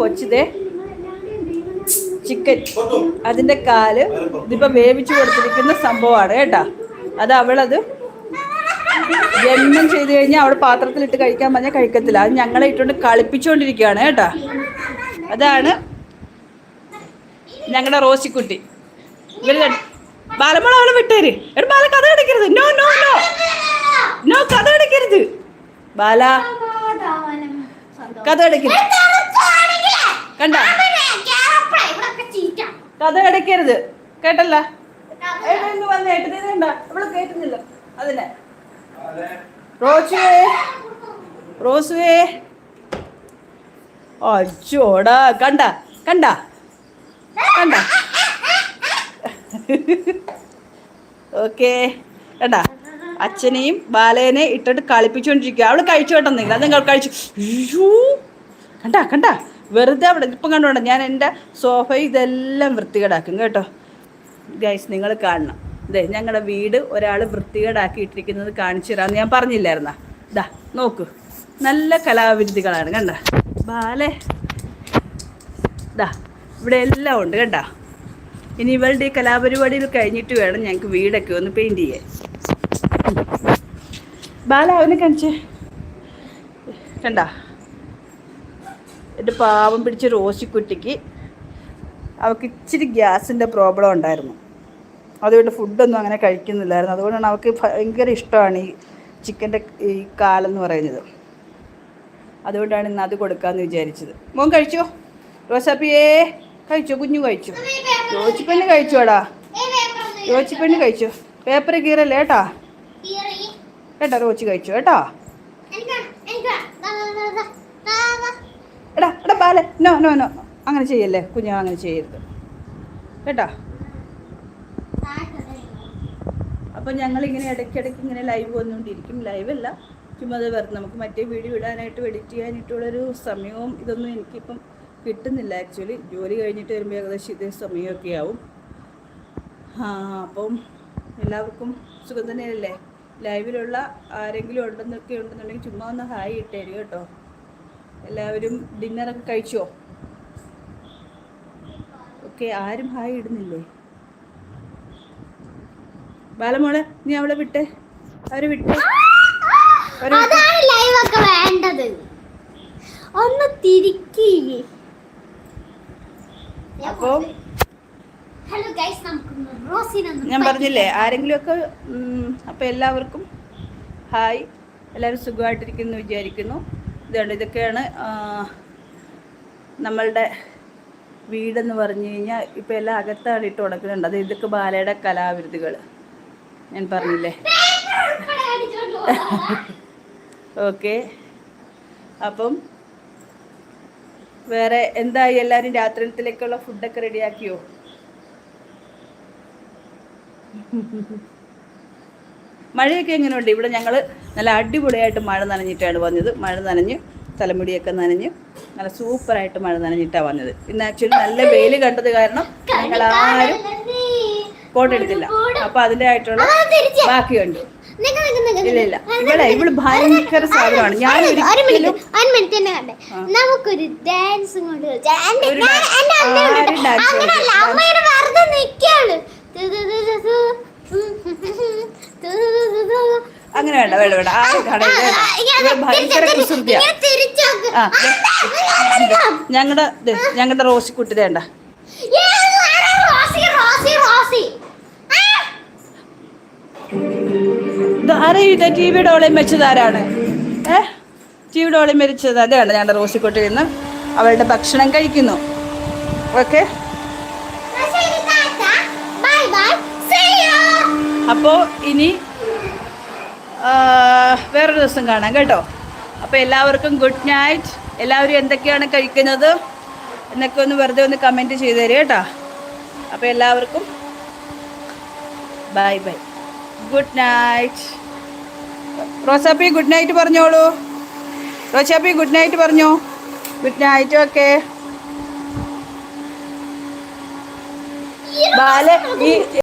കൊച്ചിതേ. Chicken. അതിന്റെ കാൽ ഇതിപ്പോൾ വേവിച്ച് കൊടുത്തിരിക്കുന്ന സംഭവമാണ് കേട്ടോ. അത് അവളത് ജന്മം ചെയ്ത് കഴിഞ്ഞാൽ അവൾ പാത്രത്തിലിട്ട് കഴിക്കാൻ പറഞ്ഞാൽ കഴിക്കത്തില്ല. അത് ഞങ്ങളെ ഇട്ടുകൊണ്ട് കളിപ്പിച്ചുകൊണ്ടിരിക്കുകയാണ് കേട്ടോ. അതാണ് ഞങ്ങളുടെ റോസിക്കുട്ടി. രണ്ട്- ബാലമോളെ അവളെ വിട്ടേര്. എടാ ബാല കഥ കിടക്കരുത്. No no no. നോ കഥ കിടക്കരുത്. ബാല. കഥ അടയ്ക്കരുത് കണ്ട? കഥ അടയ്ക്കരുത് കേട്ടല്ല? ഏട്ടന് വന്ന് ഏട്ടനെ കണ്ട? അവൾ കേട്ടുന്നില്ല. അതിനെ. റോസുവേ. റോസുവേ. അച്ചോടാ കണ്ട? കണ്ട? കണ്ട? ഓക്കെ. കണ്ടാ? അച്ഛനെയും ബാലേനെ ഇട്ടിട്ട് കളിപ്പിച്ചുകൊണ്ടിരിക്കുക അവൾ കഴിച്ചു കേട്ടെന്നെങ്കിൽ അത് നിങ്ങൾ കഴിച്ചു. അയ്യോ. കണ്ട കണ്ട? വെറുതെ അവിടെ ഇപ്പം കണ്ടോണ്ട ഞാൻ എന്റെ സോഫ ഇതെല്ലാം വൃത്തികേടാക്കും കേട്ടോ. ഗൈസ് നിങ്ങൾ കാണണം. ഇതേ ഞങ്ങളുടെ വീട് ഒരാൾ വൃത്തികേടാക്കി ഇട്ടിരിക്കുന്നത് കാണിച്ചു തരാമെന്ന് ഞാൻ പറഞ്ഞില്ലായിരുന്നാ? ഇതാ നോക്കൂ. നല്ല കലാവിരുദ്ധികളാണ് കണ്ട? ബാലെ. ഇതാ ഇവിടെ എല്ലാം ഉണ്ട് കണ്ട? ഇനി ഇവളുടെ ഈ കലാപരിപാടിയിൽ കഴിഞ്ഞിട്ട് വേണം ഞങ്ങൾക്ക് വീടൊക്കെ ഒന്ന് പെയിന്റ് ചെയ്യാൻ. ബാല അവനെ കാണിച്ചേ. കണ്ട? എന്റെ പാവം പിടിച്ച റോസിക്കുട്ടിക്ക് അവൾക്ക് ഇച്ചിരി ഗ്യാസിന്റെ പ്രോബ്ലം ഉണ്ടായിരുന്നു. അതുകൊണ്ട് ഫുഡൊന്നും അങ്ങനെ കഴിക്കുന്നില്ലായിരുന്നു. അതുകൊണ്ടാണ് അവൾക്ക് ഭയങ്കര ഇഷ്ടമാണ് ഈ ചിക്കന്റെ ഈ കാലെന്ന് പറയുന്നത്. അതുകൊണ്ടാണ് ഇന്ന് അത് കൊടുക്കാമെന്ന് വിചാരിച്ചത്. മോൻ കഴിച്ചോ? റോസാപ്പിയേ കഴിച്ചോ? കുഞ്ഞു കഴിച്ചു? യോച്ചിപ്പെണ്ണ് കഴിച്ചോടാ. യോച്ചിപ്പെണ്ണ് കഴിച്ചു? പേപ്പർ കീറല്ലേ കേട്ടാ? കേട്ടാ റോച്ചി കഴിച്ചു കേട്ടോ? എടാ നോ നോ നോ. അങ്ങനെ ചെയ്യല്ലേ? കുഞ്ഞു അങ്ങനെ ചെയ്യരുത്. കേട്ടോ? അപ്പോൾ ഞങ്ങളിങ്ങനെ ഇടയ്ക്കിടയ്ക്ക് ഇങ്ങനെ ലൈവ് വന്നുകൊണ്ടിരിക്കും. ലൈവല്ല ചുമ്മാ അത് വെറുതെ നമുക്ക് മറ്റേ വീഡിയോ ഇടാനായിട്ട് എഡിറ്റ് ചെയ്യാനായിട്ടുള്ളൊരു സമയവും ഇതൊന്നും എനിക്കിപ്പം കിട്ടുന്നില്ല ആക്ച്വലി ജോലി കഴിഞ്ഞിട്ട് വരുമ്പോൾ ഏകദേശം ഇതേ സമയമൊക്കെ ആവും. അപ്പം എല്ലാവർക്കും സുഖം തന്നെയല്ലേ? ലൈവിലുള്ള ആരെങ്കിലും ഉണ്ടെന്നൊക്കെ ഉണ്ടെന്നുണ്ടെങ്കിൽ ചുമ്മാ ഒന്ന് ഹായ് ഇട്ടേരും കേട്ടോ. എല്ലാവരും ഡിന്നറൊക്കെ കഴിച്ചോ? ഓക്കെ ആരും ഹായ് ഇടുന്നില്ലേ? ബാലമോളെ നീ അവളെ വിട്ടേ? അവരെ വിട്ടേ. അതാണ് ലൈവ് ഒക്കെ വേണ്ടത്. ഒന്ന് തിരിക്കി അപ്പോ? ഹലോ ഗൈസ് നമുക്ക് റോസിനൊന്ന് ഞാൻ പറഞ്ഞില്ലേ ആരെങ്കിലുമൊക്കെ അപ്പോൾ എല്ലാവർക്കും ഹായ്. എല്ലാവരും സുഖമായിട്ടിരിക്കുന്നു വിചാരിക്കുന്നു. ഇതുകൊണ്ട് ഇതൊക്കെയാണ് നമ്മളുടെ വീടെന്ന് പറഞ്ഞു കഴിഞ്ഞാൽ ഇപ്പോൾ എല്ലാം അകത്താണ് ഇട്ട് ഉടക്കുന്നുണ്ട് അത് ഇതൊക്കെ ബാലയുടെ കലാവിരുതുകൾ ഞാൻ പറഞ്ഞില്ലേ? ഓക്കെ. അപ്പം വേറെ എന്തായി? എല്ലാവരും രാത്രിയിലേക്കുള്ള ഫുഡൊക്കെ റെഡിയാക്കിയോ മഴയൊക്കെ എങ്ങനെയുണ്ട്? ഇവിടെ ഞങ്ങൾ നല്ല അടിപൊളിയായിട്ട് മഴ നനഞ്ഞിട്ടാണ് വന്നത്. മഴ നനഞ്ഞ് തലമുടിയൊക്കെ നനഞ്ഞ് നല്ല സൂപ്പറായിട്ട് മഴ നനഞ്ഞിട്ടാണ് വന്നത്. ഇന്ന് ആക്ച്വലി നല്ല വെയിൽ കണ്ടത് കാരണം ഞങ്ങൾ ആരും ഫോട്ടോ എടുത്തില്ല. അപ്പോൾ അതിന്റെ ആയിട്ടുള്ള ബാക്കിയുണ്ട്. ഇല്ല ഇല്ല. ഇവിടെ ഇവിടെ ഭയങ്കര സാധനമാണ്. ഞാൻ നമുക്കൊരു ഡാൻസ് വേണ്ട വേണ്ട വേണ്ട. ആ. ഇങ്ങനെ ഭയങ്കര കുസൃതിയാ. ആ ഞങ്ങളുടെ ഞങ്ങളുടെ റോസിക്കുട്ടി വേണ്ട ഏത് റോസി റോസി റോസി. ആ, ആരാ ഇത് ടി വിയുടെ ഓളയും വെച്ചത് ആരാണ്? ഏ? ടി വിയുടെ ഓളയും വെച്ചത് അതാണ് ഞങ്ങളുടെ റോസിക്കുട്ടി നിന്ന് അവളുടെ ഭക്ഷണം കഴിക്കുന്നു. ഓക്കെ? അപ്പോ. അപ്പോൾ ഇനി വേറൊരു ദിവസം കാണാം കേട്ടോ. അപ്പോൾ എല്ലാവർക്കും ഗുഡ് നൈറ്റ് എല്ലാവരും എന്തൊക്കെയാണ് കഴിക്കുന്നത്? എന്നൊക്കെ ഒന്ന് വെറുതെ ഒന്ന് കമന്റ് ചെയ്ത് തരും കേട്ടോ. അപ്പോൾ എല്ലാവർക്കും ബൈ ബൈ ഗുഡ് നൈറ്റ് റോസാപ്പി ഗുഡ് നൈറ്റ് പറഞ്ഞോളൂ. റോസാപ്പി ഗുഡ് നൈറ്റ് പറഞ്ഞോ? ഗുഡ് നൈറ്റ് ഓക്കെ ബാല ഈ